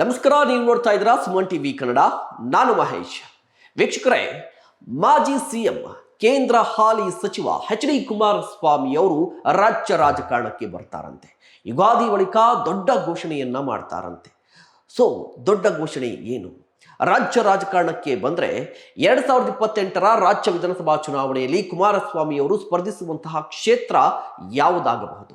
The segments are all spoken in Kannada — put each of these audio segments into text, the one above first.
ನಮಸ್ಕಾರ, ನೀವು ನೋಡ್ತಾ ಇದ್ದೀರಾ ಸುಮನ್ ಟಿವಿ ಕನ್ನಡ. ನಾನು ಮಹೇಶ್. ವೀಕ್ಷಕರೇ, ಮಾಜಿ ಸಿಎಂ, ಕೇಂದ್ರ ಹಾಲಿ ಸಚಿವ ಎಚ್ ಡಿ ಕುಮಾರಸ್ವಾಮಿ ಅವರು ರಾಜ್ಯ ರಾಜಕಾರಣಕ್ಕೆ ಬರ್ತಾರಂತೆ. ಯುಗಾದಿ ಬಳಿಕ ದೊಡ್ಡ ಘೋಷಣೆಯನ್ನ ಮಾಡ್ತಾರಂತೆ. ಸೊ ದೊಡ್ಡ ಘೋಷಣೆ ಏನು? ರಾಜ್ಯ ರಾಜಕಾರಣಕ್ಕೆ ಬಂದರೆ ಎರಡು ಸಾವಿರದ ಇಪ್ಪತ್ತೆಂಟರ ರಾಜ್ಯ ವಿಧಾನಸಭಾ ಚುನಾವಣೆಯಲ್ಲಿ ಕುಮಾರಸ್ವಾಮಿ ಅವರು ಸ್ಪರ್ಧಿಸುವಂತಹ ಕ್ಷೇತ್ರ ಯಾವುದಾಗಬಹುದು?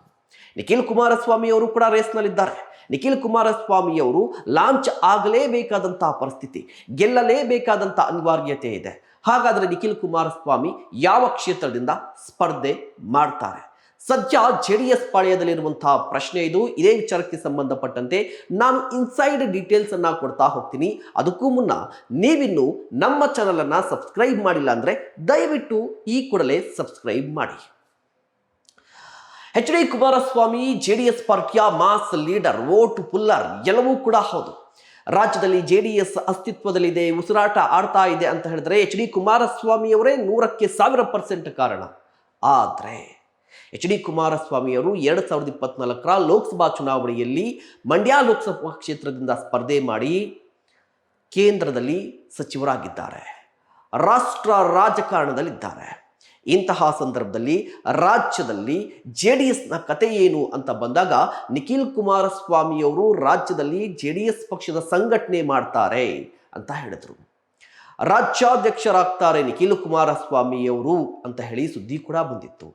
ನಿಖಿಲ್ ಕುಮಾರಸ್ವಾಮಿ ಅವರು ಕೂಡ ರೇಸ್ನಲ್ಲಿದ್ದಾರೆ ನಿಖಿಲ್ ಕುಮಾರಸ್ವಾಮಿ ಅವರು ಲಾಂಚ್ ಆಗಲೇಬೇಕಾದಂತಹ ಪರಿಸ್ಥಿತಿ ಗೆಲ್ಲಲೇಬೇಕಾದಂಥ ಅನಿವಾರ್ಯತೆ ಇದೆ. ಹಾಗಾದರೆ ನಿಖಿಲ್ ಕುಮಾರಸ್ವಾಮಿ ಯಾವ ಕ್ಷೇತ್ರದಿಂದ ಸ್ಪರ್ಧೆ ಮಾಡ್ತಾರೆ? ಸದ್ಯ ಜೆ ಡಿ ಎಸ್ ಪಾಳ್ಯದಲ್ಲಿರುವಂತಹ ಪ್ರಶ್ನೆ ಇದು. ಇದೇ ವಿಚಾರಕ್ಕೆ ಸಂಬಂಧಪಟ್ಟಂತೆ ನಾನು ಇನ್ಸೈಡ್ ಡೀಟೇಲ್ಸ್ ಅನ್ನ ಕೊಡ್ತಾ ಹೋಗ್ತೀನಿ. ಅದಕ್ಕೂ ಮುನ್ನ ನೀವಿನ್ನು ನಮ್ಮ ಚಾನಲ್ ಅನ್ನ ಸಬ್ಸ್ಕ್ರೈಬ್ ಮಾಡಿಲ್ಲ ಅಂದ್ರೆ ದಯವಿಟ್ಟು ಈ ಕೂಡಲೇ ಸಬ್ಸ್ಕ್ರೈಬ್ ಮಾಡಿ. H D Kumaraswamy J D S ಪಾರ್ಟಿಯ ಮಾಸ್ ಲೀಡರ್, ವೋಟ್ ಪುಲ್ಲರ್ ಎಲ್ಲವೂ ಕೂಡ ಹೌದು. ರಾಜ್ಯದಲ್ಲಿ ಜೆ ಡಿ ಎಸ್ ಅಸ್ತಿತ್ವದಲ್ಲಿದೆ, ಉಸಿರಾಟ ಆಡ್ತಾ ಇದೆ ಅಂತ ಹೇಳಿದ್ರೆ ಎಚ್ ಡಿ ಕುಮಾರಸ್ವಾಮಿಯವರೇ ನೂರಕ್ಕೆ ಸಾವಿರ ಪರ್ಸೆಂಟ್ ಕಾರಣ. ಆದರೆ ಎಚ್ ಡಿ ಕುಮಾರಸ್ವಾಮಿಯವರು ಎರಡು ಸಾವಿರದ ಇಪ್ಪತ್ನಾಲ್ಕರ ಲೋಕಸಭಾ ಚುನಾವಣೆಯಲ್ಲಿ ಮಂಡ್ಯ ಲೋಕಸಭಾ ಕ್ಷೇತ್ರದಿಂದ ಸ್ಪರ್ಧೆ ಮಾಡಿ ಕೇಂದ್ರದಲ್ಲಿ ಸಚಿವರಾಗಿದ್ದಾರೆ. ರಾಷ್ಟ್ರ ರಾಜಕಾರಣದಲ್ಲಿದ್ದಾರೆ. ಇಂತಹ ಸಂದರ್ಭದಲ್ಲಿ ರಾಜ್ಯದಲ್ಲಿ ಜೆ ಡಿ ಎಸ್ನ ಕತೆ ಏನು ಅಂತ ಬಂದಾಗ ನಿಖಿಲ್ ಕುಮಾರಸ್ವಾಮಿಯವರು ರಾಜ್ಯದಲ್ಲಿ ಜೆ ಡಿ ಎಸ್ ಪಕ್ಷದ ಸಂಘಟನೆ ಮಾಡ್ತಾರೆ ಅಂತ ಹೇಳಿದರು. ರಾಜ್ಯಾಧ್ಯಕ್ಷರಾಗ್ತಾರೆ ನಿಖಿಲ್ ಕುಮಾರಸ್ವಾಮಿಯವರು ಅಂತ ಹೇಳಿ ಸುದ್ದಿ ಕೂಡ ಬಂದಿತ್ತು.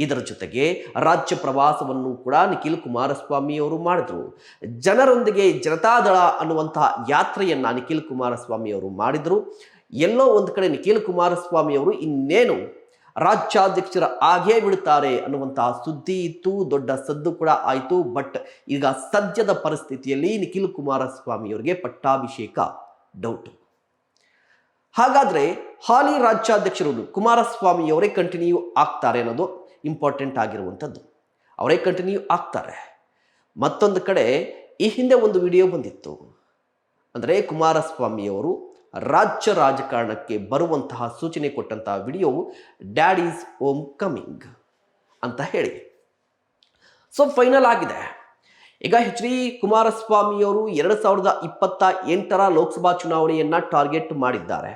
ಇದರ ಜೊತೆಗೆ ರಾಜ್ಯ ಪ್ರವಾಸವನ್ನು ಕೂಡ ನಿಖಿಲ್ ಕುಮಾರಸ್ವಾಮಿಯವರು ಮಾಡಿದರು. ಜನರೊಂದಿಗೆ ಜನತಾದಳ ಅನ್ನುವಂತಹ ಯಾತ್ರೆಯನ್ನು ನಿಖಿಲ್ ಕುಮಾರಸ್ವಾಮಿಯವರು ಮಾಡಿದರು. ಎಲ್ಲೋ ಒಂದು ಕಡೆ ನಿಖಿಲ್ ಕುಮಾರಸ್ವಾಮಿಯವರು ಇನ್ನೇನು ರಾಜ್ಯಾಧ್ಯಕ್ಷರ ಆಗೇ ಬಿಡುತ್ತಾರೆ ಅನ್ನುವಂತಹ ಸುದ್ದಿ ಇತ್ತು, ದೊಡ್ಡ ಸದ್ದು ಕೂಡ ಆಯಿತು. ಬಟ್ ಈಗ ಸದ್ಯದ ಪರಿಸ್ಥಿತಿಯಲ್ಲಿ ನಿಖಿಲ್ ಕುಮಾರಸ್ವಾಮಿಯವರಿಗೆ ಪಟ್ಟಾಭಿಷೇಕ ಡೌಟ್ ಹಾಗಾದ್ರೆ ಹಾಲಿ ರಾಜ್ಯಾಧ್ಯಕ್ಷರು ಕುಮಾರಸ್ವಾಮಿಯವರೇ ಕಂಟಿನ್ಯೂ ಆಗ್ತಾರೆ ಅನ್ನೋದು ಇಂಪಾರ್ಟೆಂಟ್ ಆಗಿರುವಂಥದ್ದು. ಅವರೇ ಕಂಟಿನ್ಯೂ ಆಗ್ತಾರೆ. ಮತ್ತೊಂದು ಕಡೆ ಈ ಹಿಂದೆ ಒಂದು ವಿಡಿಯೋ ಬಂದಿತ್ತು. ಅಂದರೆ ಕುಮಾರಸ್ವಾಮಿಯವರು ರಾಜ್ಯ ರಾಜಕಾರಣಕ್ಕೆ ಬರುವಂತಹ ಸೂಚನೆ ಕೊಟ್ಟಂತಹ video dad is home coming ಅಂತ ಹೇಳಿ. ಸೊ ಫೈನಲ್ ಆಗಿದೆ. ಈಗ ಎಚ್ ಡಿ ಕುಮಾರಸ್ವಾಮಿಯವರು ಎರಡು ಸಾವಿರದ ಇಪ್ಪತ್ತ ಎಂಟರ ಲೋಕಸಭಾ ಚುನಾವಣೆಯನ್ನ ಟಾರ್ಗೆಟ್ ಮಾಡಿದ್ದಾರೆ.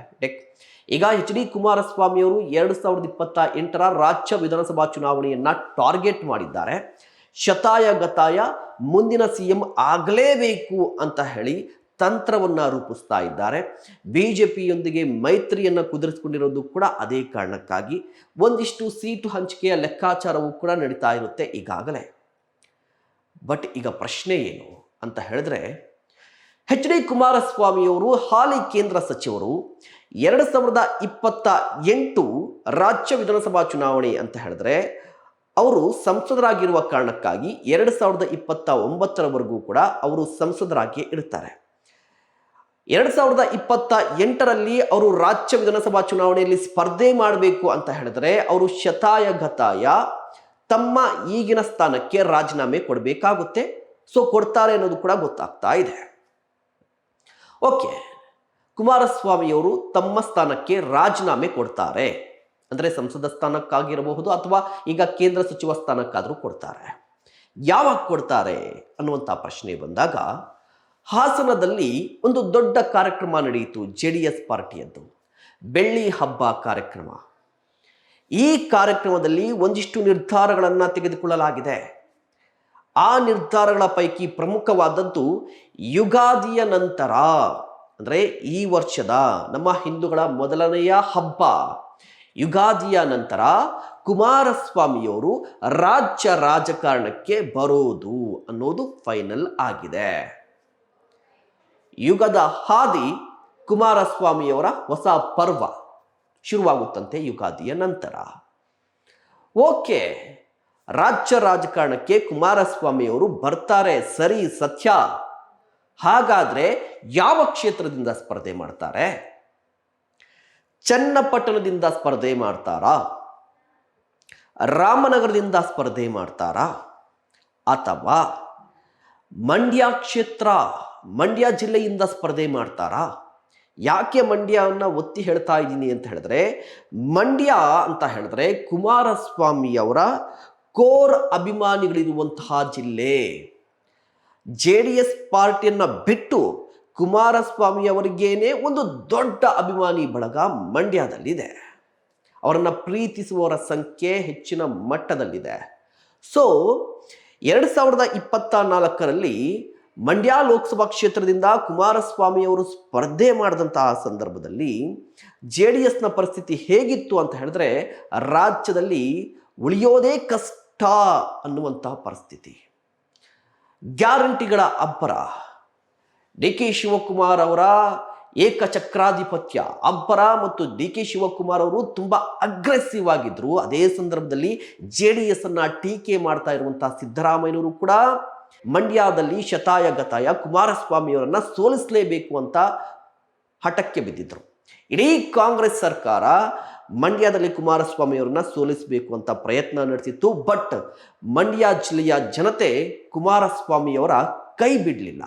ಈಗ ಎಚ್ ಡಿ ಕುಮಾರಸ್ವಾಮಿಯವರು ಎರಡು ಸಾವಿರದ ಇಪ್ಪತ್ತ ಎಂಟರ ರಾಜ್ಯ ವಿಧಾನಸಭಾ ಚುನಾವಣೆಯನ್ನ ಟಾರ್ಗೆಟ್ ಮಾಡಿದ್ದಾರೆ. ಶತಾಯ ಗತಾಯ ಮುಂದಿನ ಸಿ ಎಂ ಆಗಲೇಬೇಕು ಅಂತ ಹೇಳಿ ತಂತ್ರವನ್ನ ರೂಪಿಸ್ತಾ ಇದ್ದಾರೆ. ಬಿ ಜೆ ಪಿಯೊಂದಿಗೆ ಮೈತ್ರಿಯನ್ನು ಕುದುರಿಸಿಕೊಂಡಿರೋದು ಕೂಡ ಅದೇ ಕಾರಣಕ್ಕಾಗಿ ಒಂದಿಷ್ಟು ಸೀಟು ಹಂಚಿಕೆಯ ಲೆಕ್ಕಾಚಾರವೂ ಕೂಡ ನಡೀತಾ ಇರುತ್ತೆ ಈಗಾಗಲೇ. ಬಟ್ ಈಗ ಪ್ರಶ್ನೆ ಏನು ಅಂತ ಹೇಳಿದ್ರೆ, ಎಚ್ ಡಿ ಕುಮಾರಸ್ವಾಮಿಯವರು ಹಾಲಿ ಕೇಂದ್ರ ಸಚಿವರು ಎರಡು ಸಾವಿರದ ಇಪ್ಪತ್ತ ಎಂಟು ರಾಜ್ಯ ವಿಧಾನಸಭಾ ಚುನಾವಣೆ ಅಂತ ಹೇಳಿದ್ರೆ, ಅವರು ಸಂಸದರಾಗಿರುವ ಕಾರಣಕ್ಕಾಗಿ ಎರಡು ಸಾವಿರದ ಇಪ್ಪತ್ತ ಒಂಬತ್ತರವರೆಗೂ ಕೂಡ ಅವರು ಸಂಸದರಾಗಿಯೇ ಇರ್ತಾರೆ. ಎರಡು ಸಾವಿರದ ಇಪ್ಪತ್ತ ಎಂಟರಲ್ಲಿ ಅವರು ರಾಜ್ಯ ವಿಧಾನಸಭಾ ಚುನಾವಣೆಯಲ್ಲಿ ಸ್ಪರ್ಧೆ ಮಾಡಬೇಕು ಅಂತ ಹೇಳಿದ್ರೆ ಅವರು ಶತಾಯ ಗತಾಯ ತಮ್ಮ ಈಗಿನ ಸ್ಥಾನಕ್ಕೆ ರಾಜೀನಾಮೆ ಕೊಡಬೇಕಾಗುತ್ತೆ. ಸೊ ಕೊಡ್ತಾರೆ ಅನ್ನೋದು ಕೂಡ ಗೊತ್ತಾಗ್ತಾ ಇದೆ. ಓಕೆ, ಕುಮಾರಸ್ವಾಮಿಯವರು ತಮ್ಮ ಸ್ಥಾನಕ್ಕೆ ರಾಜೀನಾಮೆ ಕೊಡ್ತಾರೆ. ಅಂದರೆ ಸಂಸದ ಸ್ಥಾನಕ್ಕಾಗಿರಬಹುದು ಅಥವಾ ಈಗ ಕೇಂದ್ರ ಸಚಿವ ಸ್ಥಾನಕ್ಕಾದರೂ ಕೊಡ್ತಾರೆ. ಯಾವಾಗ ಕೊಡ್ತಾರೆ ಅನ್ನುವಂಥ ಪ್ರಶ್ನೆ ಬಂದಾಗ ಹಾಸನದಲ್ಲಿ ಒಂದು ದೊಡ್ಡ ಕಾರ್ಯಕ್ರಮ ನಡೆಯಿತು ಜೆ ಡಿ ಎಸ್ ಪಾರ್ಟಿಯದ್ದು. ಬೆಳ್ಳಿ ಹಬ್ಬ ಕಾರ್ಯಕ್ರಮ. ಈ ಕಾರ್ಯಕ್ರಮದಲ್ಲಿ ಒಂದಿಷ್ಟು ನಿರ್ಧಾರಗಳನ್ನು ತೆಗೆದುಕೊಳ್ಳಲಾಗಿದೆ. ಆ ನಿರ್ಧಾರಗಳ ಪೈಕಿ ಪ್ರಮುಖವಾದದ್ದು ಯುಗಾದಿಯ ನಂತರ, ಅಂದರೆ ಈ ವರ್ಷದ ನಮ್ಮ ಹಿಂದೂಗಳ ಮೊದಲನೆಯ ಹಬ್ಬ. ಯುಗಾದಿಯ ನಂತರ ಕುಮಾರಸ್ವಾಮಿಯವರು ರಾಜ್ಯ ರಾಜಕಾರಣಕ್ಕೆ ಬರೋದು ಅನ್ನೋದು ಫೈನಲ್ ಆಗಿದೆ. ಯುಗದ ಹಾದಿ ಕುಮಾರಸ್ವಾಮಿಯವರ ಹೊಸ ಪರ್ವ ಶುರುವಾಗುತ್ತಂತೆ ಯುಗಾದಿಯ ನಂತರ. ಓಕೆ, ರಾಜ್ಯ ರಾಜಕಾರಣಕ್ಕೆ ಕುಮಾರಸ್ವಾಮಿಯವರು ಬರ್ತಾರೆ ಸರಿ ಸತ್ಯ. ಹಾಗಾದ್ರೆ ಯಾವ ಕ್ಷೇತ್ರದಿಂದ ಸ್ಪರ್ಧೆ ಮಾಡ್ತಾರೆ? ಚನ್ನಪಟ್ಟಣದಿಂದ ಸ್ಪರ್ಧೆ ಮಾಡ್ತಾರಾ? ರಾಮನಗರದಿಂದ ಸ್ಪರ್ಧೆ ಮಾಡ್ತಾರಾ? ಅಥವಾ ಮಂಡ್ಯ ಕ್ಷೇತ್ರ? ಮಂಡ್ಯ ಜಿಲ್ಲೆಯಿಂದ ಸ್ಪರ್ಧೆ ಮಾಡ್ತಾರಾ? ಯಾಕೆ ಮಂಡ್ಯವನ್ನು ಒತ್ತಿ ಹೇಳ್ತಾ ಇದ್ದೀನಿ ಅಂತ ಹೇಳಿದ್ರೆ, ಮಂಡ್ಯ ಅಂತ ಹೇಳಿದ್ರೆ ಕುಮಾರಸ್ವಾಮಿಯವರ ಕೋರ್ ಅಭಿಮಾನಿಗಳಿರುವಂತಹ ಜಿಲ್ಲೆ. ಜೆ ಡಿ ಎಸ್ ಪಾರ್ಟಿಯನ್ನ ಬಿಟ್ಟು ಕುಮಾರಸ್ವಾಮಿಯವರಿಗೇನೆ ಒಂದು ದೊಡ್ಡ ಅಭಿಮಾನಿ ಬಳಗ ಮಂಡ್ಯದಲ್ಲಿದೆ. ಅವರನ್ನು ಪ್ರೀತಿಸುವವರ ಸಂಖ್ಯೆ ಹೆಚ್ಚಿನ ಮಟ್ಟದಲ್ಲಿದೆ. ಸೊ ಎರಡು ಸಾವಿರದ ಇಪ್ಪತ್ತ ನಾಲ್ಕರಲ್ಲಿ ಮಂಡ್ಯ ಲೋಕಸಭಾ ಕ್ಷೇತ್ರದಿಂದ ಕುಮಾರಸ್ವಾಮಿ ಅವರು ಸ್ಪರ್ಧೆ ಮಾಡಿದಂತಹ ಸಂದರ್ಭದಲ್ಲಿ ಜೆ ಡಿ ಎಸ್ನ ಪರಿಸ್ಥಿತಿ ಹೇಗಿತ್ತು ಅಂತ ಹೇಳಿದ್ರೆ ರಾಜ್ಯದಲ್ಲಿ ಉಳಿಯೋದೇ ಕಷ್ಟ ಅನ್ನುವಂತಹ ಪರಿಸ್ಥಿತಿ. ಗ್ಯಾರಂಟಿಗಳ ಅಬ್ಬರ. ಡಿ ಕೆ ಶಿವಕುಮಾರ್ ಅವರ ಏಕಚಕ್ರಾಧಿಪತ್ಯ ಅಬ್ಬರ ಮತ್ತು ಡಿ ಕೆ ಶಿವಕುಮಾರ್ ಅವರು ತುಂಬ ಅಗ್ರೆಸಿವ್ ಆಗಿದ್ರು. ಅದೇ ಸಂದರ್ಭದಲ್ಲಿ ಜೆ ಡಿ ಎಸ್ ಅನ್ನ ಟೀಕೆ ಮಾಡ್ತಾ ಇರುವಂತಹ ಸಿದ್ದರಾಮಯ್ಯನವರು ಕೂಡ ಮಂಡ್ಯದಲ್ಲಿ ಶತಾಯ ಗತಾಯ ಕುಮಾರಸ್ವಾಮಿಯವರನ್ನ ಸೋಲಿಸಲೇಬೇಕು ಅಂತ ಹಠಕ್ಕೆ ಬಿದ್ದಿದ್ರು. ಇಡೀ ಕಾಂಗ್ರೆಸ್ ಸರ್ಕಾರ ಮಂಡ್ಯದಲ್ಲಿ ಕುಮಾರಸ್ವಾಮಿಯವರನ್ನ ಸೋಲಿಸಬೇಕು ಅಂತ ಪ್ರಯತ್ನ ನಡೆಸಿತ್ತು. ಬಟ್ ಮಂಡ್ಯ ಜಿಲ್ಲೆಯ ಜನತೆ ಕುಮಾರಸ್ವಾಮಿಯವರ ಕೈ ಬಿಡಲಿಲ್ಲ.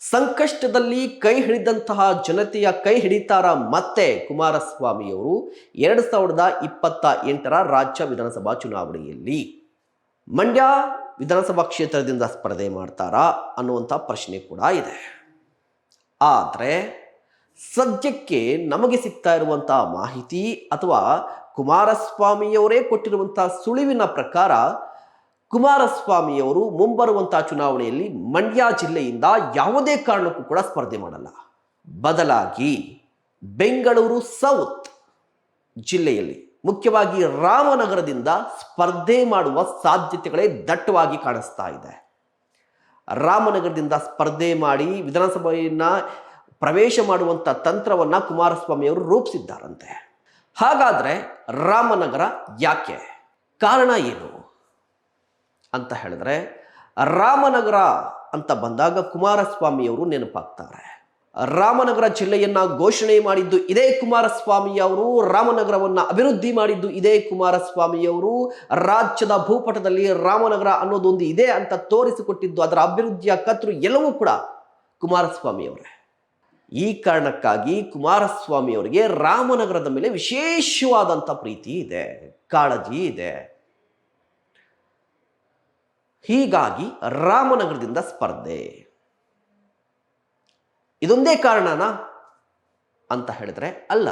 ಸಂಕಷ್ಟದಲ್ಲಿ ಕೈ ಹಿಡಿದಂತಹ ಜನತೆಯ ಕೈ ಹಿಡಿತಾರ ಮತ್ತೆ ಕುಮಾರಸ್ವಾಮಿಯವರು ಎರಡು ಸಾವಿರದ ಇಪ್ಪತ್ತ ಎಂಟರ ರಾಜ್ಯ ವಿಧಾನಸಭಾ ಚುನಾವಣೆಯಲ್ಲಿ. ಮಂಡ್ಯ ವಿಧಾನಸಭಾ ಕ್ಷೇತ್ರದಿಂದ ಸ್ಪರ್ಧೆ ಮಾಡ್ತಾರಾ ಅನ್ನುವಂಥ ಪ್ರಶ್ನೆ ಕೂಡ ಇದೆ. ಆದರೆ ಸದ್ಯಕ್ಕೆ ನಮಗೆ ಸಿಗ್ತಾ ಇರುವಂಥ ಮಾಹಿತಿ ಅಥವಾ ಕುಮಾರಸ್ವಾಮಿಯವರೇ ಕೊಟ್ಟಿರುವಂಥ ಸುಳಿವಿನ ಪ್ರಕಾರ ಕುಮಾರಸ್ವಾಮಿಯವರು ಮುಂಬರುವಂಥ ಚುನಾವಣೆಯಲ್ಲಿ ಮಂಡ್ಯ ಜಿಲ್ಲೆಯಿಂದ ಯಾವುದೇ ಕಾರಣಕ್ಕೂ ಕೂಡ ಸ್ಪರ್ಧೆ ಮಾಡಲ್ಲ. ಬದಲಾಗಿ ಬೆಂಗಳೂರು ಸೌತ್ ಜಿಲ್ಲೆಯಲ್ಲಿ ಮುಖ್ಯವಾಗಿ ರಾಮನಗರದಿಂದ ಸ್ಪರ್ಧೆ ಮಾಡುವ ಸಾಧ್ಯತೆಗಳೇ ದಟ್ಟವಾಗಿ ಕಾಣಿಸ್ತಾ ಇದೆ. ರಾಮನಗರದಿಂದ ಸ್ಪರ್ಧೆ ಮಾಡಿ ವಿಧಾನಸಭೆಯನ್ನ ಪ್ರವೇಶ ಮಾಡುವಂಥ ತಂತ್ರವನ್ನ ಕುಮಾರಸ್ವಾಮಿ ಅವರು ರೂಪಿಸಿದ್ದಾರಂತೆ. ಹಾಗಾದ್ರೆ ರಾಮನಗರ ಯಾಕೆ? ಕಾರಣ ಏನು? ಅಂತ ಹೇಳಿದ್ರೆ ರಾಮನಗರ ಅಂತ ಬಂದಾಗ ಕುಮಾರಸ್ವಾಮಿಯವರು ನೆನಪಾಗ್ತಾರೆ. ರಾಮನಗರ ಜಿಲ್ಲೆಯನ್ನ ಘೋಷಣೆ ಮಾಡಿದ್ದು ಇದೇ ಕುಮಾರಸ್ವಾಮಿ ಅವರು, ರಾಮನಗರವನ್ನ ಅಭಿವೃದ್ಧಿ ಮಾಡಿದ್ದು ಇದೇ ಕುಮಾರಸ್ವಾಮಿ ಅವರು, ರಾಜ್ಯದ ಭೂಪಟದಲ್ಲಿ ರಾಮನಗರ ಅನ್ನೋದೊಂದು ಇದೆ ಅಂತ ತೋರಿಸಿಕೊಟ್ಟಿದ್ದು ಅದರ ಅಭಿವೃದ್ಧಿಯ ಕತ್ರು ಎಲ್ಲವೂ ಕೂಡ ಕುಮಾರಸ್ವಾಮಿ ಅವರೇ. ಈ ಕಾರಣಕ್ಕಾಗಿ ಕುಮಾರಸ್ವಾಮಿ ಅವರಿಗೆ ರಾಮನಗರದ ಮೇಲೆ ವಿಶೇಷವಾದಂಥ ಪ್ರೀತಿ ಇದೆ, ಕಾಳಜಿ ಇದೆ. ಹೀಗಾಗಿ ರಾಮನಗರದಿಂದ ಸ್ಪರ್ಧೆ. ಇದೊಂದೇ ಕಾರಣನಾ? ಅಂತ ಹೇಳಿದ್ರೆ ಅಲ್ಲ.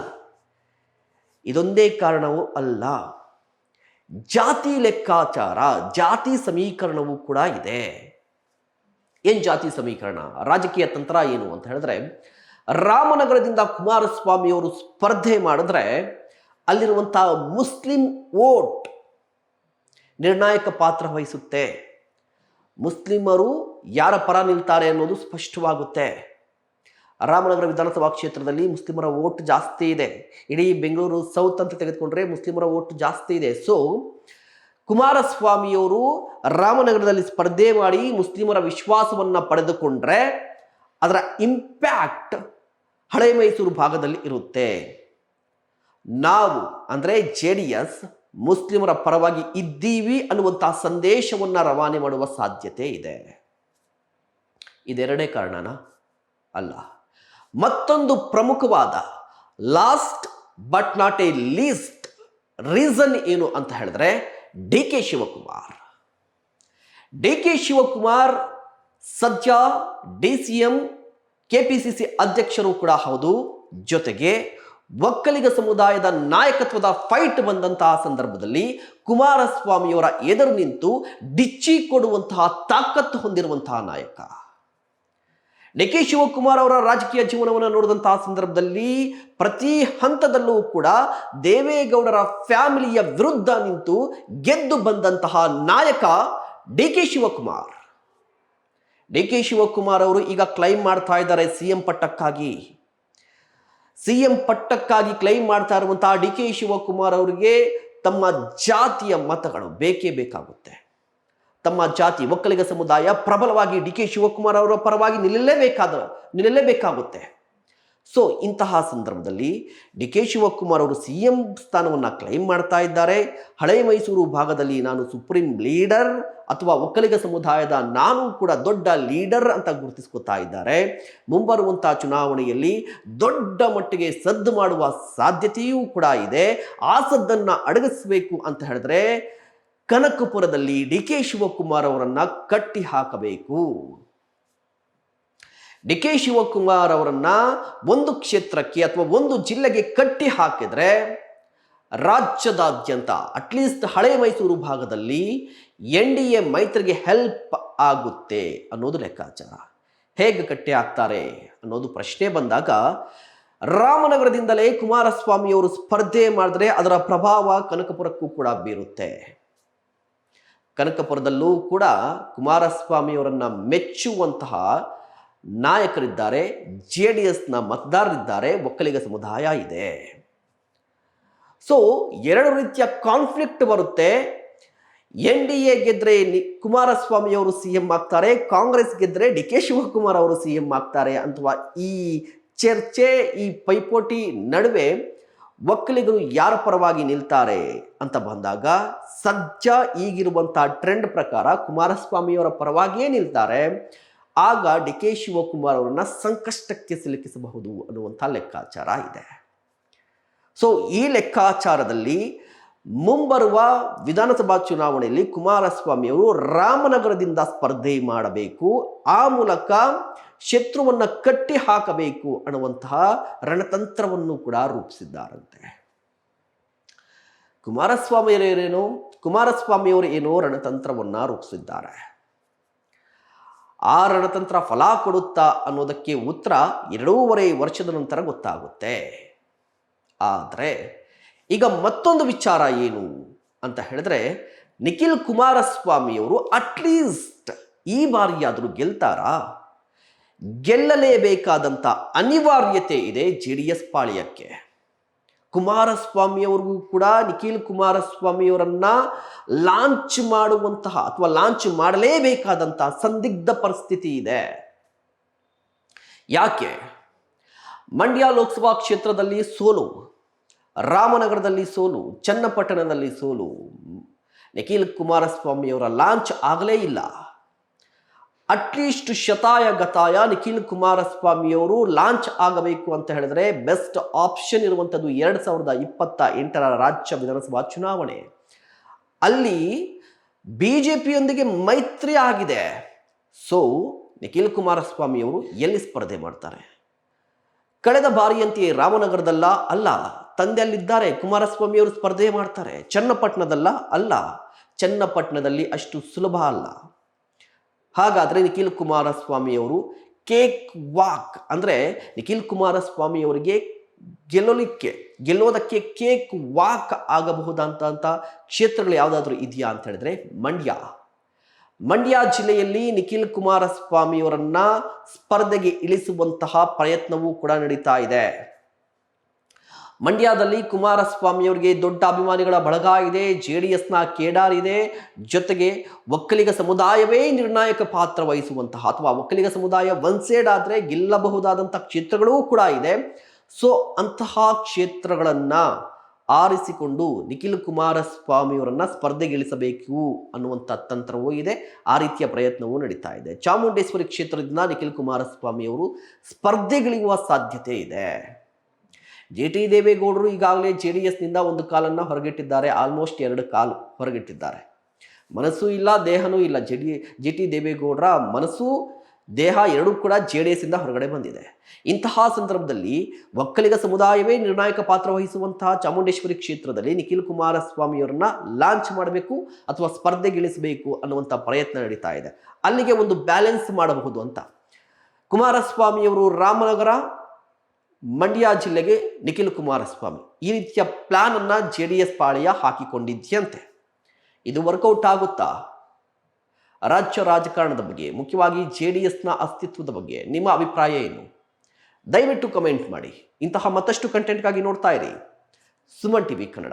ಇದೊಂದೇ ಕಾರಣವೂ ಅಲ್ಲ. ಜಾತಿ ಲೆಕ್ಕಾಚಾರ, ಜಾತಿ ಸಮೀಕರಣವೂ ಕೂಡ ಇದೆ. ಏನು ಜಾತಿ ಸಮೀಕರಣ? ರಾಜಕೀಯ ತಂತ್ರ ಏನು ಅಂತ ಹೇಳಿದ್ರೆ, ರಾಮನಗರದಿಂದ ಕುಮಾರಸ್ವಾಮಿ ಅವರು ಸ್ಪರ್ಧೆ ಮಾಡಿದ್ರೆ ಅಲ್ಲಿರುವಂತಹ ಮುಸ್ಲಿಂ ವೋಟ್ ನಿರ್ಣಾಯಕ ಪಾತ್ರ ವಹಿಸುತ್ತೆ. ಮುಸ್ಲಿಮರು ಯಾರ ಪರ ನಿಲ್ತಾರೆ ಅನ್ನೋದು ಸ್ಪಷ್ಟವಾಗುತ್ತೆ. ರಾಮನಗರ ವಿಧಾನಸಭಾ ಕ್ಷೇತ್ರದಲ್ಲಿ ಮುಸ್ಲಿಮರ ಓಟ್ ಜಾಸ್ತಿ ಇದೆ. ಇಡೀ ಬೆಂಗಳೂರು ಸೌತ್ ಅಂತ ತೆಗೆದುಕೊಂಡ್ರೆ ಮುಸ್ಲಿಮರ ಓಟ್ ಜಾಸ್ತಿ ಇದೆ. ಸೊ ಕುಮಾರಸ್ವಾಮಿಯವರು ರಾಮನಗರದಲ್ಲಿ ಸ್ಪರ್ಧೆ ಮಾಡಿ ಮುಸ್ಲಿಮರ ವಿಶ್ವಾಸವನ್ನು ಪಡೆದುಕೊಂಡ್ರೆ ಅದರ ಇಂಪ್ಯಾಕ್ಟ್ ಹಳೆ ಮೈಸೂರು ಭಾಗದಲ್ಲಿ ಇರುತ್ತೆ. ನಾವು, ಅಂದರೆ ಜೆ ಡಿ ಎಸ್ ಮುಸ್ಲಿಮರ ಪರವಾಗಿ ಇದ್ದೀವಿ ಅನ್ನುವಂತಹ ಸಂದೇಶವನ್ನು ರವಾನೆ ಮಾಡುವ ಸಾಧ್ಯತೆ ಇದೆ. ಇದೆರಡೇ ಕಾರಣನ? ಅಲ್ಲ. ಮತ್ತೊಂದು ಪ್ರಮುಖವಾದ last but not a least reason ಏನು ಅಂತ ಹೇಳಿದ್ರೆ D K Shivakumar. D K Shivakumar ಸದ್ಯ D C M, K P C C ಅಧ್ಯಕ್ಷರು ಕೂಡ ಹೌದು. ಜೊತೆಗೆ ಒಕ್ಕಲಿಗ ಸಮುದಾಯದ ನಾಯಕತ್ವದ ಫೈಟ್ ಬಂದಂತಹ ಸಂದರ್ಭದಲ್ಲಿ ಕುಮಾರಸ್ವಾಮಿಯವರ ಎದುರು ನಿಂತು ಡಿಚ್ಚಿ ಕೊಡುವಂತಹ ತಾಕತ್ತು ಹೊಂದಿರುವಂತಹ ನಾಯಕ. ಡಿ ಕೆ ಶಿವಕುಮಾರ್ ಅವರ ರಾಜಕೀಯ ಜೀವನವನ್ನು ನೋಡಿದಂತಹ ಸಂದರ್ಭದಲ್ಲಿ ಪ್ರತಿ ಹಂತದಲ್ಲೂ ಕೂಡ ದೇವೇಗೌಡರ ಫ್ಯಾಮಿಲಿಯ ವಿರುದ್ಧ ನಿಂತು ಗೆದ್ದು ಬಂದಂತಹ ನಾಯಕ D K Shivakumar. D K Shivakumar ಅವರು ಈಗ ಕ್ಲೈಮ್ ಮಾಡ್ತಾ ಇದ್ದಾರೆ ಸಿ ಎಂ ಪಟ್ಟಕ್ಕಾಗಿ. ಸಿ ಎಂ ಪಟ್ಟಕ್ಕಾಗಿ ಕ್ಲೈಮ್ ಮಾಡ್ತಾ ಇರುವಂತಹ ಡಿ ಕೆ ಶಿವಕುಮಾರ್ ಅವರಿಗೆ ತಮ್ಮ ಜಾತಿಯ ಮತಗಳು ಬೇಕೇ ಬೇಕಾಗುತ್ತೆ. ತಮ್ಮ ಜಾತಿ, ಒಕ್ಕಲಿಗ ಸಮುದಾಯ ಪ್ರಬಲವಾಗಿ ಡಿ ಕೆ ಶಿವಕುಮಾರ್ ಅವರ ಪರವಾಗಿ ನಿಲ್ಲಲೇಬೇಕಾದ, ನಿಲ್ಲಲೇಬೇಕಾಗುತ್ತೆ. ಸೊ ಇಂತಹ ಸಂದರ್ಭದಲ್ಲಿ ಡಿ ಕೆ ಶಿವಕುಮಾರ್ ಅವರು ಸಿ ಎಂ ಸ್ಥಾನವನ್ನು ಕ್ಲೈಮ್ ಮಾಡ್ತಾ ಇದ್ದಾರೆ. ಹಳೆ ಮೈಸೂರು ಭಾಗದಲ್ಲಿ ನಾನು ಸುಪ್ರೀಂ ಲೀಡರ್ ಅಥವಾ ಒಕ್ಕಲಿಗ ಸಮುದಾಯದ ನಾನು ಕೂಡ ದೊಡ್ಡ ಲೀಡರ್ ಅಂತ ಗುರುತಿಸ್ಕೊತಾ ಇದ್ದಾರೆ. ಮುಂಬರುವಂಥ ಚುನಾವಣೆಯಲ್ಲಿ ದೊಡ್ಡ ಮಟ್ಟಿಗೆ ಸದ್ದು ಮಾಡುವ ಸಾಧ್ಯತೆಯೂ ಕೂಡ ಇದೆ. ಆ ಸದ್ದನ್ನು ಅಡಗಿಸಬೇಕು ಅಂತ ಹೇಳಿದ್ರೆ ಕನಕಪುರದಲ್ಲಿ ಡಿ ಕೆ ಶಿವಕುಮಾರ್ ಅವರನ್ನ ಕಟ್ಟಿ ಹಾಕಬೇಕು ಡಿ ಕೆ ಶಿವಕುಮಾರ್ ಅವರನ್ನ ಒಂದು ಕ್ಷೇತ್ರಕ್ಕೆ ಅಥವಾ ಒಂದು ಜಿಲ್ಲೆಗೆ ಕಟ್ಟಿ ಹಾಕಿದ್ರೆ ರಾಜ್ಯದಾದ್ಯಂತ ಅಟ್ಲೀಸ್ಟ್ ಹಳೆ ಮೈಸೂರು ಭಾಗದಲ್ಲಿ ಎನ್ ಡಿ ಎ ಮೈತ್ರಿಗೆ ಹೆಲ್ಪ್ ಆಗುತ್ತೆ ಅನ್ನೋದು ಲೆಕ್ಕಾಚಾರ. ಹೇಗೆ ಕಟ್ಟಿ ಹಾಕ್ತಾರೆ ಅನ್ನೋದು ಪ್ರಶ್ನೆ ಬಂದಾಗ, ರಾಮನಗರದಿಂದಲೇ ಕುಮಾರಸ್ವಾಮಿ ಅವರು ಸ್ಪರ್ಧೆ ಮಾಡಿದ್ರೆ ಅದರ ಪ್ರಭಾವ ಕನಕಪುರಕ್ಕೂ ಕೂಡ ಬೀರುತ್ತೆ. ಕನಕಪುರದಲ್ಲೂ ಕೂಡ ಕುಮಾರಸ್ವಾಮಿಯವರನ್ನು ಮೆಚ್ಚುವಂತಹ ನಾಯಕರಿದ್ದಾರೆ, ಜೆ ಡಿ ಎಸ್ನ ಮತದಾರರಿದ್ದಾರೆ, ಒಕ್ಕಲಿಗ ಸಮುದಾಯ ಇದೆ. ಸೊ ಎರಡು ರೀತಿಯ ಕಾನ್ಫ್ಲಿಕ್ಟ್ ಬರುತ್ತೆ. ಎನ್ ಡಿ ಎ ಗೆದ್ರೆ ಕುಮಾರಸ್ವಾಮಿ ಅವರು ಸಿ ಎಂ ಆಗ್ತಾರೆ, ಕಾಂಗ್ರೆಸ್ ಗೆದ್ರೆ ಡಿ ಕೆ ಶಿವಕುಮಾರ್ ಅವರು ಸಿ ಎಂ ಆಗ್ತಾರೆ ಅಥವಾ ಈ ಚರ್ಚೆ, ಈ ಪೈಪೋಟಿ ನಡುವೆ ಒಕ್ಕಲಿಗರು ಯಾರ ಪರವಾಗಿ ನಿಲ್ತಾರೆ ಅಂತ ಬಂದಾಗ ಸದ್ಯ ಈಗಿರುವಂತಹ ಟ್ರೆಂಡ್ ಪ್ರಕಾರ ಕುಮಾರಸ್ವಾಮಿಯವರ ಪರವಾಗಿಯೇ ನಿಲ್ತಾರೆ. ಆಗ ಡಿ ಕೆ ಶಿವಕುಮಾರ್ ಅವರನ್ನ ಸಂಕಷ್ಟಕ್ಕೆ ಸಿಲುಕಿಸಬಹುದು ಅನ್ನುವಂಥ ಲೆಕ್ಕಾಚಾರ ಇದೆ. ಸೊ ಈ ಲೆಕ್ಕಾಚಾರದಲ್ಲಿ ಮುಂಬರುವ ವಿಧಾನಸಭಾ ಚುನಾವಣೆಯಲ್ಲಿ ಕುಮಾರಸ್ವಾಮಿ ಅವರು ರಾಮನಗರದಿಂದ ಸ್ಪರ್ಧೆ ಮಾಡಬೇಕು. ಆ ಮೂಲಕ ಶತ್ರುವನ್ನ ಕಟ್ಟಿ ಹಾಕಬೇಕು ಅನ್ನುವಂತಹ ರಣತಂತ್ರವನ್ನು ಕೂಡ ರೂಪಿಸಿದ್ದಾರಂತೆ. ಕುಮಾರಸ್ವಾಮಿಯರೇನು ಕುಮಾರಸ್ವಾಮಿಯವರು ಏನೋ ರಣತಂತ್ರವನ್ನ ರೂಪಿಸಿದ್ದಾರೆ. ಆ ರಣತಂತ್ರ ಫಲ ಕೊಡುತ್ತಾ ಅನ್ನೋದಕ್ಕೆ ಉತ್ತರ ಎರಡೂವರೆ ವರ್ಷದ ನಂತರ ಗೊತ್ತಾಗುತ್ತೆ. ಆದರೆ ಈಗ ಮತ್ತೊಂದು ವಿಚಾರ ಏನು ಅಂತ ಹೇಳಿದ್ರೆ, ನಿಖಿಲ್ ಕುಮಾರಸ್ವಾಮಿಯವರು ಅಟ್ಲೀಸ್ಟ್ ಈ ಬಾರಿಯಾದರೂ ಗೆಲ್ತಾರಾ? ಗೆಲ್ಲಲೇಬೇಕಾದಂಥ ಅನಿವಾರ್ಯತೆ ಇದೆ ಜೆ ಡಿ ಎಸ್ ಪಾಳ್ಯಕ್ಕೆ. ಕುಮಾರಸ್ವಾಮಿಯವ್ರಿಗೂ ಕೂಡ, ನಿಖಿಲ್ ಕುಮಾರಸ್ವಾಮಿಯವರನ್ನ ಲಾಂಚ್ ಮಾಡುವಂತಹ ಅಥವಾ ಲಾಂಚ್ ಮಾಡಲೇಬೇಕಾದಂತಹ ಸಂದಿಗ್ಧ ಪರಿಸ್ಥಿತಿ ಇದೆ. ಯಾಕೆ? ಮಂಡ್ಯ ಲೋಕಸಭಾ ಕ್ಷೇತ್ರದಲ್ಲಿ ಸೋಲು, ರಾಮನಗರದಲ್ಲಿ ಸೋಲು, ಚನ್ನಪಟ್ಟಣದಲ್ಲಿ ಸೋಲು. ನಿಖಿಲ್ ಕುಮಾರಸ್ವಾಮಿಯವರ ಲಾಂಚ್ ಆಗಲೇ ಇಲ್ಲ. ಅಟ್ಲೀಸ್ಟ್ ಶತಾಯ ಗತಾಯ ನಿಖಿಲ್ ಕುಮಾರಸ್ವಾಮಿಯವರು ಲಾಂಚ್ ಆಗಬೇಕು ಅಂತ ಹೇಳಿದ್ರೆ ಬೆಸ್ಟ್ ಆಪ್ಷನ್ ಇರುವಂಥದ್ದು ಎರಡು ಸಾವಿರದ ಇಪ್ಪತ್ತ ಎಂಟರ ರಾಜ್ಯ ವಿಧಾನಸಭಾ ಚುನಾವಣೆ. ಅಲ್ಲಿ ಬಿ ಜೆ ಪಿಯೊಂದಿಗೆ ಮೈತ್ರಿ ಆಗಿದೆ. ಸೊ ನಿಖಿಲ್ ಕುಮಾರಸ್ವಾಮಿಯವರು ಎಲ್ಲಿ ಸ್ಪರ್ಧೆ ಮಾಡ್ತಾರೆ? ಕಳೆದ ಬಾರಿಯಂತೆಯೇ ರಾಮನಗರದಲ್ಲ ಅಲ್ಲ, ತಂದೆಯಲ್ಲಿದ್ದಾರೆ, ಕುಮಾರಸ್ವಾಮಿಯವರು ಸ್ಪರ್ಧೆ ಮಾಡ್ತಾರೆ. ಚನ್ನಪಟ್ಟಣದಲ್ಲ ಅಲ್ಲ, ಚನ್ನಪಟ್ಟಣದಲ್ಲಿ ಅಷ್ಟು ಸುಲಭ ಅಲ್ಲ. ಹಾಗಾದರೆ ನಿಖಿಲ್ ಕುಮಾರಸ್ವಾಮಿಯವರು ಕೇಕ್ ವಾಕ್ ಅಂದರೆ ನಿಖಿಲ್ ಕುಮಾರಸ್ವಾಮಿಯವರಿಗೆ ಗೆಲ್ಲಲಿಕ್ಕೆ, ಗೆಲ್ಲೋದಕ್ಕೆ ಕೇಕ್ ವಾಕ್ ಆಗಬಹುದಂತ ಅಂತ ಕ್ಷೇತ್ರಗಳು ಯಾವುದಾದ್ರೂ ಇದೆಯಾ ಅಂತ ಹೇಳಿದ್ರೆ ಮಂಡ್ಯ. ಮಂಡ್ಯ ಜಿಲ್ಲೆಯಲ್ಲಿ ನಿಖಿಲ್ ಕುಮಾರಸ್ವಾಮಿಯವರನ್ನ ಸ್ಪರ್ಧೆಗೆ ಇಳಿಸುವಂತಹ ಪ್ರಯತ್ನವೂ ಕೂಡ ನಡೀತಾ ಇದೆ. ಮಂಡ್ಯದಲ್ಲಿ ಕುಮಾರಸ್ವಾಮಿಯವರಿಗೆ ದೊಡ್ಡ ಅಭಿಮಾನಿಗಳ ಬಳಗ ಇದೆ ಜೆ ಡಿ ಎಸ್ನ ಕೇಡಾರ್ ಇದೆ. ಜೊತೆಗೆ ಒಕ್ಕಲಿಗ ಸಮುದಾಯವೇ ನಿರ್ಣಾಯಕ ಪಾತ್ರ ವಹಿಸುವಂತಹ ಅಥವಾ ಒಕ್ಕಲಿಗ ಸಮುದಾಯ ಒನ್ ಸೈಡ್ ಆದರೆ ಗೆಲ್ಲಬಹುದಾದಂಥ ಕ್ಷೇತ್ರಗಳೂ ಕೂಡ ಇದೆ. ಸೊ ಅಂತಹ ಕ್ಷೇತ್ರಗಳನ್ನು ಆರಿಸಿಕೊಂಡು ನಿಖಿಲ್ ಕುಮಾರಸ್ವಾಮಿಯವರನ್ನು ಸ್ಪರ್ಧೆಗಿಳಿಸಬೇಕು ಅನ್ನುವಂಥ ತಂತ್ರವೂ ಇದೆ, ಆ ರೀತಿಯ ಪ್ರಯತ್ನವೂ ನಡೀತಾ ಇದೆ. ಚಾಮುಂಡೇಶ್ವರಿ ಕ್ಷೇತ್ರದಿಂದ ನಿಖಿಲ್ ಕುಮಾರಸ್ವಾಮಿಯವರು ಸ್ಪರ್ಧೆಗಿಳಿಯುವ ಸಾಧ್ಯತೆ ಇದೆ. ಜೆ ಟಿ ದೇವೇಗೌಡರು ಈಗಾಗಲೇ ಜೆ ಡಿ ಎಸ್ನಿಂದ ಒಂದು ಕಾಲನ್ನು ಹೊರಗಿಟ್ಟಿದ್ದಾರೆ. ಆಲ್ಮೋಸ್ಟ್ ಎರಡು ಕಾಲು ಹೊರಗಿಟ್ಟಿದ್ದಾರೆ. ಮನಸ್ಸು ಇಲ್ಲ, ದೇಹನೂ ಇಲ್ಲ. ಜೆ ಡಿ, ಜೆ ಟಿ ದೇವೇಗೌಡರ ಮನಸ್ಸು, ದೇಹ ಎರಡೂ ಕೂಡ ಜೆ ಡಿ ಎಸ್ಸಿಂದ ಹೊರಗಡೆ ಬಂದಿದೆ. ಇಂತಹ ಸಂದರ್ಭದಲ್ಲಿ ಒಕ್ಕಲಿಗ ಸಮುದಾಯವೇ ನಿರ್ಣಾಯಕ ಪಾತ್ರ ವಹಿಸುವಂತಹ ಚಾಮುಂಡೇಶ್ವರಿ ಕ್ಷೇತ್ರದಲ್ಲಿ ನಿಖಿಲ್ ಕುಮಾರಸ್ವಾಮಿಯವರನ್ನ ಲಾಂಚ್ ಮಾಡಬೇಕು ಅಥವಾ ಸ್ಪರ್ಧೆಗಿಳಿಸಬೇಕು ಅನ್ನುವಂಥ ಪ್ರಯತ್ನ ನಡೀತಾ ಇದೆ. ಅಲ್ಲಿಗೆ ಒಂದು ಬ್ಯಾಲೆನ್ಸ್ ಮಾಡಬಹುದು ಅಂತ. ಕುಮಾರಸ್ವಾಮಿಯವರು ರಾಮನಗರ ಮಂಡ್ಯ ಜಿಲ್ಲೆಗೆ ನಿಖಿಲ್ ಕುಮಾರಸ್ವಾಮಿ. ಈ ರೀತಿಯ ಪ್ಲಾನ್ ಅನ್ನ ಜೆ ಡಿ ಎಸ್ ಪಾಳೆಯ ಹಾಕಿಕೊಂಡಿದ್ಯಂತೆ. ಇದು ವರ್ಕೌಟ್ ಆಗುತ್ತಾ? ರಾಜ್ಯ ರಾಜಕಾರಣದ ಬಗ್ಗೆ, ಮುಖ್ಯವಾಗಿ ಜೆ ಡಿ ಎಸ್ನ ಅಸ್ತಿತ್ವದ ಬಗ್ಗೆ ನಿಮ್ಮ ಅಭಿಪ್ರಾಯ ಏನು? ದಯವಿಟ್ಟು ಕಮೆಂಟ್ ಮಾಡಿ. ಇಂತಹ ಮತ್ತಷ್ಟು ಕಂಟೆಂಟ್ಗಾಗಿ ನೋಡ್ತಾ ಇರಿ. ಸುಮನ್ ಟಿವಿ ಕನ್ನಡ.